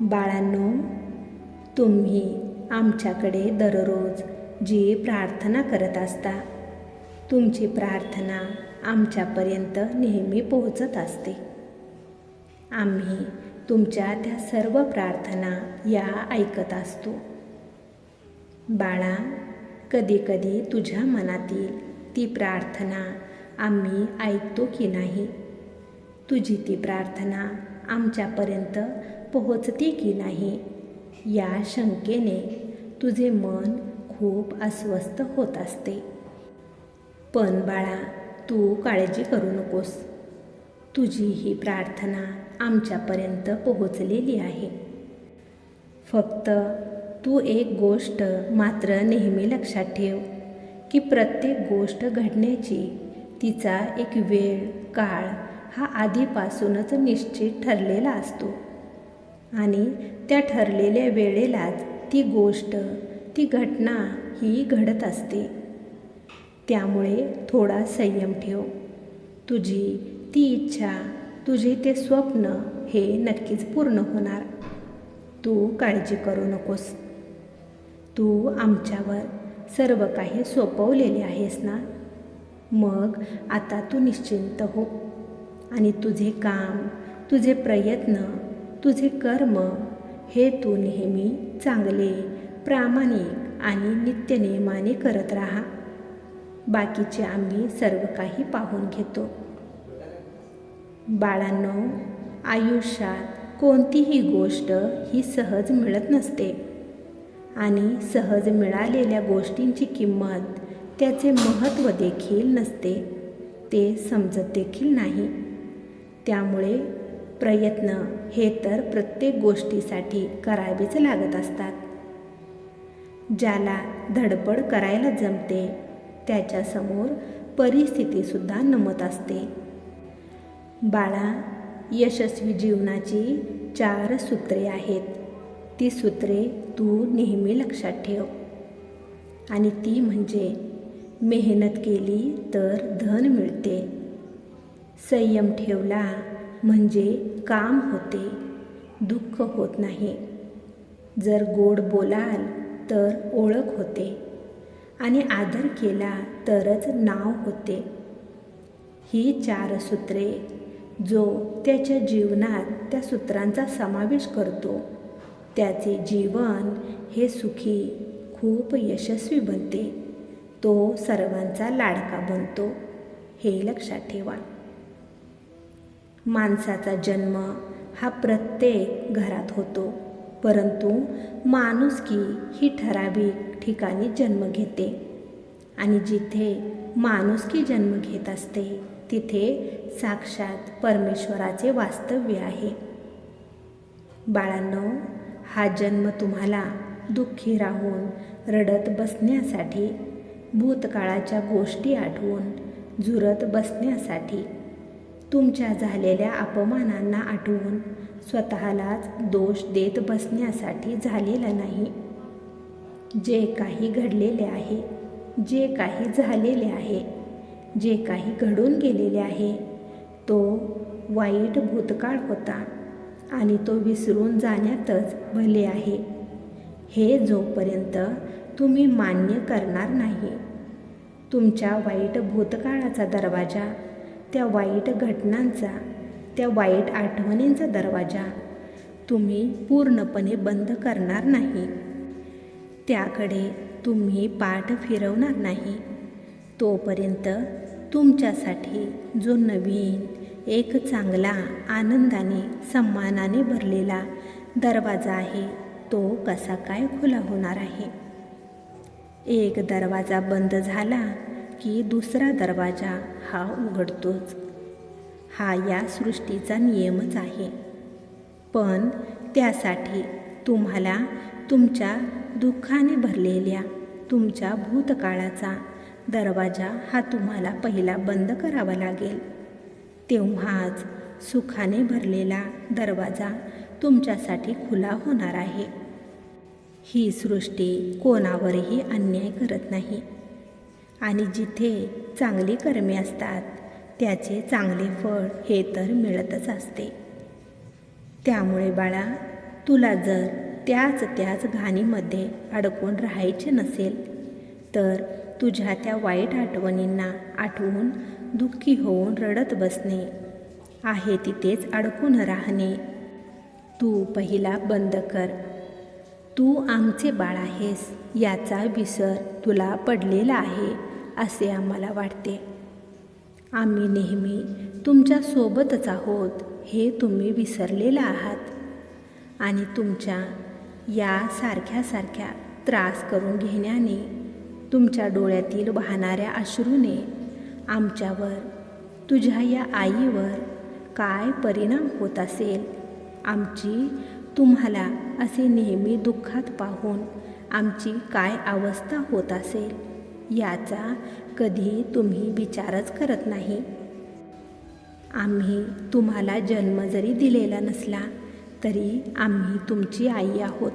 बाळांनो तुम्ही आमच्याकडे दररोज जी प्रार्थना करत असता तुमची प्रार्थना आमच्यापर्यंत नेहमी पोहोचत असते. आम्ही तुमच्या त्या सर्व प्रार्थना या ऐकत असतो. बाळा कधीकधी तुझ्या मनातील ती प्रार्थना आम्ही ऐकतो की नाही? तुझी ती प्रार्थना आमच्यापर्यंत पोहोचते की नाही? या शंकेने तुझे मन खूप अस्वस्थ होत असते. पण बाळा तू काळजी करू नकोस. तुझी ही प्रार्थना आमच्यापर्यंत पोहोचलेली आहे. फक्त तू एक गोष्ट मात्र नेहमी लक्षात ठेव की प्रत्येक गोष्ट घडण्याची तिचा एक वेळ काळ हा आधीपासूनच निश्चित ठरलेला असतो. आणि त्या ठरलेल्या वेळेलाच ती गोष्ट ती घटना ही घडत असते. त्यामुळे थोडा संयम ठेव. तुझी ती इच्छा तुझे ते स्वप्न हे नक्कीच पूर्ण होणार. तू काळजी करू नकोस. तू आमच्यावर सर्व काही सोपवलेले आहेस ना? मग आता तू निश्चिंत हो आणि तुझे काम तुझे प्रयत्न तुझे कर्म हे तू नेहमी चांगले प्रामाणिक आणि नित्यनियमाने करत राहा. बाकीचे आम्ही सर्व काही पाहून घेतो. बाळांनो आयुष्यात कोणतीही गोष्ट ही सहज मिळत नसते. आणि सहज मिळालेल्या गोष्टींची किंमत त्याचे महत्त्व देखील नसते. ते समजत देखील नाही. त्यामुळे प्रयत्न हे तर प्रत्येक गोष्टीसाठी करावेच लागत असतात. ज्याला धडपड करायला जमते त्याच्यासमोर परिस्थितीसुद्धा नमत असते. बाळा यशस्वी जीवनाची चार सूत्रे आहेत. ती सूत्रे तू नेहमी लक्षात ठेव. आणि ती म्हणजे मेहनत केली तर धन मिळते. संयम ठेवला म्हणजे काम होते दुःख होत नाही. जर गोड बोलाल तर ओळख होते आणि आदर केला तरच नाव होते. ही चार सूत्रे जो त्याच्या जीवनात त्या सूत्रांचा समावेश करतो त्याचे जीवन हे सुखी खूप यशस्वी बनते. तो सर्वांचा लाडका बनतो. हे लक्षात ठेवा. माणसाचा जन्म हा प्रत्येक घरात होतो. परंतु माणुसकी ही ठराविक ठिकाणी जन्म घेते. आणि जिथे माणुसकी जन्म घेत असते तिथे साक्षात परमेश्वराचे वास्तव्य आहे. बाळांनो हा जन्म तुम्हाला दुःखी राहून रडत बसण्यासाठी भूतकाळाच्या गोष्टी आठवून झुरत बसण्यासाठी तुमच्या झालेल्या अपमानांना आठवून स्वतःलाच दोष देत बसण्यासाठी झालेला नाही. जे काही घडलेले आहे जे काही झालेले आहे जे काही घडून गेलेले आहे तो वाईट भूतकाळ होता आणि तो विसरून जाण्यातच भले आहे. हे जोपर्यंत तुम्ही मान्य करणार नाही तुमच्या वाईट भूतकाळाचा दरवाजा त्या वाईट घटनांचा त्या वाईट आठवणींचा दरवाजा तुम्ही पूर्णपणे बंद करणार नाही. त्याकडे तुम्ही पाठ फिरवणार नाही. तोपर्यंत तुमच्यासाठी जो नवीन एक चांगला आनंदाने सम्मानाने भरलेला दरवाजा आहे तो कसा काय खुला होणार आहे? एक दरवाजा बंद झाला की दुसरा दरवाजा हा उघडतोच. हा या सृष्टीचा नियमच आहे. पण त्यासाठी तुम्हाला तुमच्या दुःखाने भरलेल्या तुमच्या भूतकाळाचा दरवाजा हा तुम्हाला पहिला बंद करावा लागेल. तेव्हाच सुखाने भरलेला दरवाजा तुमच्यासाठी खुला होणार आहे. ही सृष्टी कोणावरही अन्याय करत नाही. आणि जिथे चांगली कर्मे असतात त्याचे चांगले फळ हे तर मिळतच असते. त्यामुळे बाळा तुला जर त्याच त्याच घाणीमध्ये अडकून राहायचे नसेल तर तुझ्या त्या वाईट आठवणींना आठवून दुःखी होऊन रडत बसणे आहे तिथेच अडकून राहणे. तू पहिला बंद कर. तू आमचे बाळ आहेस याचा विसर तुला पडलेला आहे. असे आम्हाला वाटते. आम्ही नेहमी तुमच्या सोबतच आहोत हे तुम्ही विसरलेला आहात. आणि तुमच्या या सारख्या सारख्या त्रास करून घेण्याने तुमच्या डोळ्यातील वाहणाऱ्या अश्रूने आमच्यावर तुझ्या या आईवर काय परिणाम होत असेल आमची तुम्हाला असे नेहमी दुःखात पाहून आमची काय अवस्था होत असेल? याचा कधी तुम्ही विचारच करत नाही. आम्ही तुम्हाला जन्म जरी दिलेला नसला तरी आम्ही तुमची आई आहोत.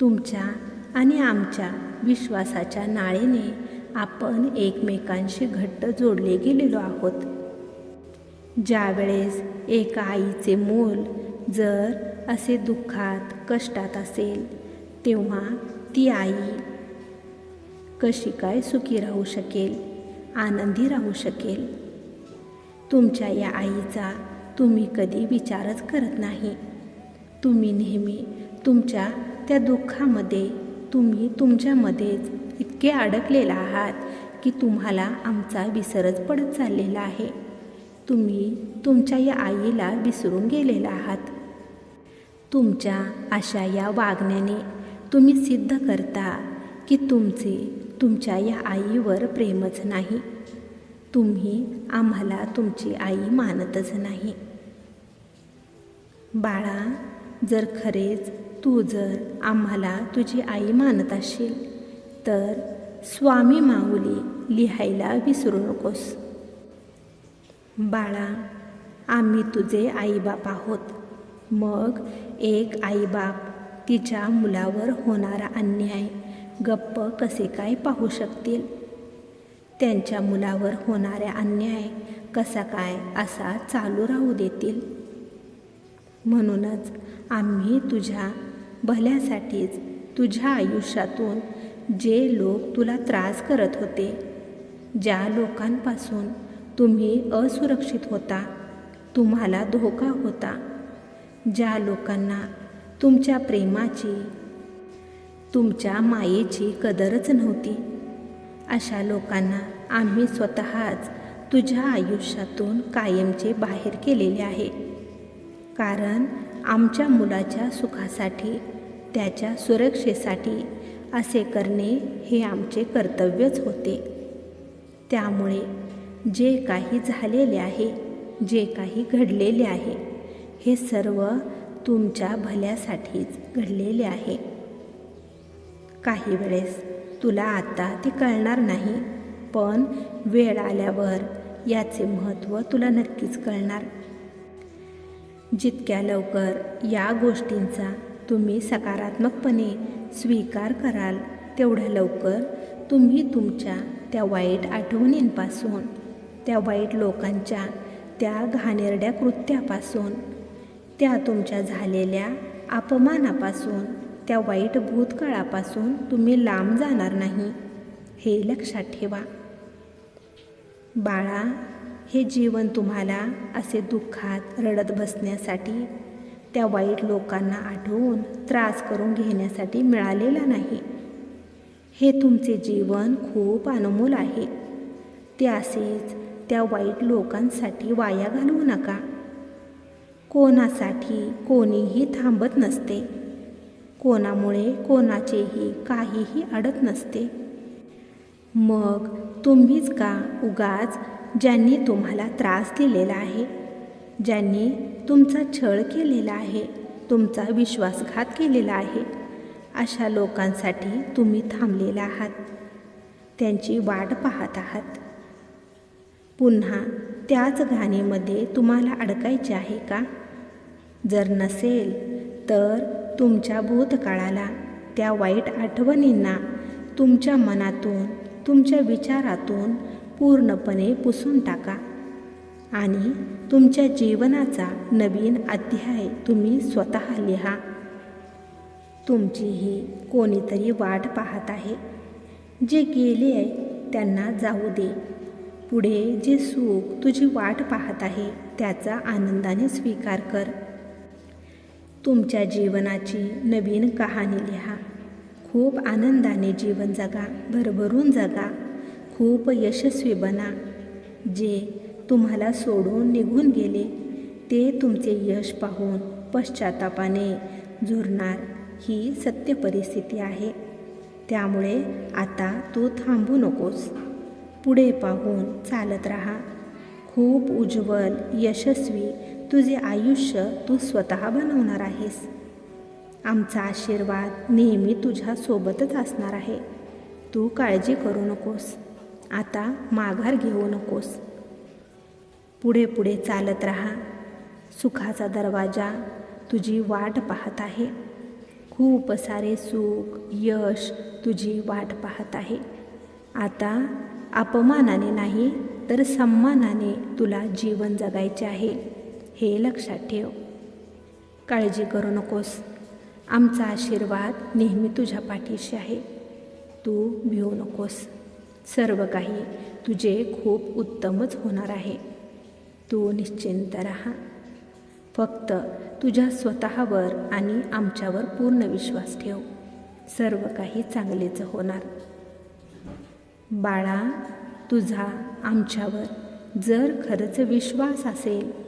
तुमच्या आणि आमच्या विश्वासाच्या नाळेने आपण एकमेकांशी घट्ट जोडले गेलेलो आहोत. ज्यावेळेस एका आईचे मूल जर असे दुःखात कष्टात असेल तेव्हा ती आई कशी काय सुखी राहू शकेल आनंदी राहू शकेल? तुमच्या या आईचा तुम्ही कधी विचारच करत नाही. तुम्ही नेहमी तुमच्या त्या दुःखामध्ये तुम्ही तुमच्यामध्येच इतके अडकलेला आहात की तुम्हाला आमचा विसरच पडत चाललेला आहे. तुम्ही तुमच्या या आईला विसरून गेलेला आहात. तुमच्या अशा या वागण्याने तुम्ही सिद्ध करता की तुमचे तुमच्या या आईवर प्रेमच नाही. तुम्ही आम्हाला तुमची आई मानतच नाही. बाळा जर खरेच तू जर आम्हाला तुझी आई मानत असशील तर स्वामी माऊली लिहायला विसरू नकोस. बाळा आम्ही तुझे आईबाप आहोत. मग एक आईबाप तिच्या मुलावर होणारा अन्याय गप्प कसे काय पाहू शकतील? त्यांच्या मुलावर होणाऱ्या अन्याय कसा काय असा चालू राहू देतील? म्हणूनच आम्ही तुझ्या भल्यासाठीच तुझ्या आयुष्यातून जे लोक तुला त्रास करत होते ज्या लोकांपासून तुम्ही असुरक्षित होता तुम्हाला धोका होता ज्या लोकांना तुमच्या प्रेमाची तुमच्या मायेची कदरच नव्हती. अशा लोकांना आम्ही स्वतःच तुझ्या आयुष्यातून कायमचे बाहेर केलेले आहे. कारण आमच्या मुलाच्या सुखासाठी त्याच्या सुरक्षेसाठी असे करणे हे आमचे कर्तव्यच होते. त्यामुळे जे काही झालेले आहे जे काही घडलेले आहे हे सर्व तुमच्या भल्यासाठीच घडलेले आहे. काही वेळेस तुला आता ते कळणार नाही पण वेळ आल्यावर याचे महत्त्व तुला नक्कीच कळणार. जितक्या लवकर या गोष्टींचा तुम्ही सकारात्मकपणे स्वीकार कराल तेवढ्या लवकर तुम्ही तुमच्या त्या वाईट आठवणींपासून त्या वाईट लोकांच्या त्या घाणेरड्या कृत्यापासून त्या तुमच्या झालेल्या अपमानापासून त्या वाईट भूतकाळापासून तुम्ही लांब जाणार नाही हे लक्षात ठेवा. बाळा हे जीवन तुम्हाला असे दुःखात रडत बसण्यासाठी त्या वाईट लोकांना आठवून त्रास करून घेण्यासाठी मिळालेला नाही. हे तुमचे जीवन खूप अनमोल आहे. ते असेच त्या वाईट लोकांसाठी वाया घालवू नका. कोणासाठी कोणीही थांबत नसते. कोणामुळे कोणाचेही काहीही अडत नसते. मग तुम्हीच का उगाच ज्यांनी तुम्हाला त्रास दिलेला आहे ज्यांनी तुमचा छळ केलेला आहे तुमचा विश्वासघात केलेला आहे अशा लोकांसाठी तुम्ही थांबलेला आहात. त्यांची वाट पाहत आहात. पुन्हा त्याच घाणीमध्ये तुम्हाला अडकायचे आहे का? जर नसेल तर तुमच्या भूतकाळाला त्या वाईट आठवणींना तुमच्या मनातून तुमच्या विचारातून पूर्णपणे पुसून टाका. आणि तुमच्या जीवनाचा नवीन अध्याय तुम्ही स्वतः लिहा. तुमचीही कोणीतरी वाट पाहत आहे. जे गेले आहे त्यांना जाऊ दे. पुढे जे सुख तुझी वाट पाहत आहे त्याचा आनंदाने स्वीकार कर. तुमच्या जीवनाची नवीन कहाणी लिहा. खूप आनंदाने जीवन जगा भरभरून जगा. खूप यशस्वी बना. जे तुम्हाला सोडून निघून गेले ते तुमचे यश पाहून पश्चातापाने झुरणार ही सत्य परिस्थिती आहे. त्यामुळे आता तू थांबू नकोस. पुढे पाहून चालत राहा. खूप उज्ज्वल यशस्वी तुझे आयुष्य तू स्वतः बनवणार आहेस. आमचा आशीर्वाद नेहमी तुझ्यासोबतच असणार आहे. तू काळजी करू नकोस. आता माघार घेऊ नकोस. पुढे पुढे चालत राहा. सुखाचा दरवाजा तुझी वाट पाहत आहे. खूप सारे सुख यश तुझी वाट पाहत आहे. आता अपमानाने नाही तर सन्मानाने तुला जीवन जगायचे आहे. हे लक्षात ठेव. काळजी करू नकोस. आमचा आशीर्वाद नेहमी तुझ्या पाठीशी आहे. तू भिवू नकोस. सर्व काही तुझे खूप उत्तमच होणार आहे. तू निश्चिंत राहा. फक्त तुझ्या स्वतःवर आणि आमच्यावर पूर्ण विश्वास ठेव. सर्व काही चांगलेच होणार. बाळा तुझा आमच्यावर जर खरंच विश्वास असेल